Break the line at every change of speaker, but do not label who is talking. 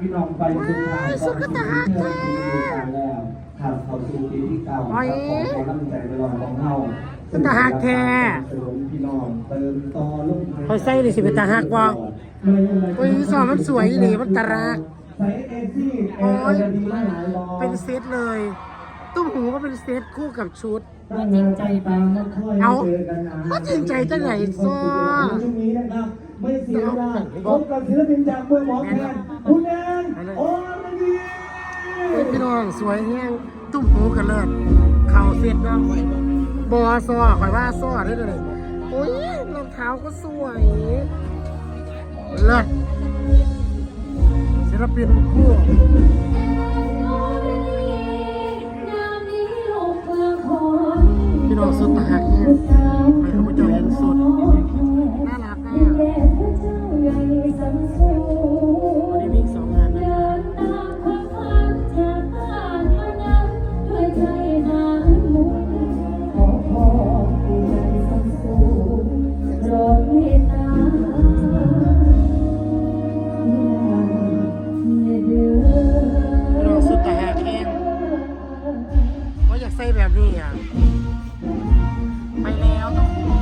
พี่น้องไปสุดท้ายก็สุดท้ายแล้วครับเขาสู่ปีที่เก้าครับขอขอกำลังใจไปรองของเฮาพี่น้องเติมต่อลงคอยใส่ดิสิเป็นตาหักบ่โอ้ยสอมันสวยอีหลีมันตารักใส่เอซี่เอโอ้ยเอดีหลายรอเป็น
เซตเลย ตุ้มหูก็เป็นเซตคู่กับชุดว่าจริงใจตาม
มาค่อยเอาเจอกันนะว่าจริงใจจังไหนซ้อช่วงนี้นะครับไม่เสียเวลาพบกับศิลปินจากเมืองหมอแคนคุณแอน
องสวยแห้งตุ้มปูกระเลิศเข่าเสร็จเนาะบอซอคอยว่าซอได้เลยโอ้ยรองเท้าก็สวยเลิศศิลปินคู่
พี่น้องสุดตาแห้ง
Mãe Leão do Rio.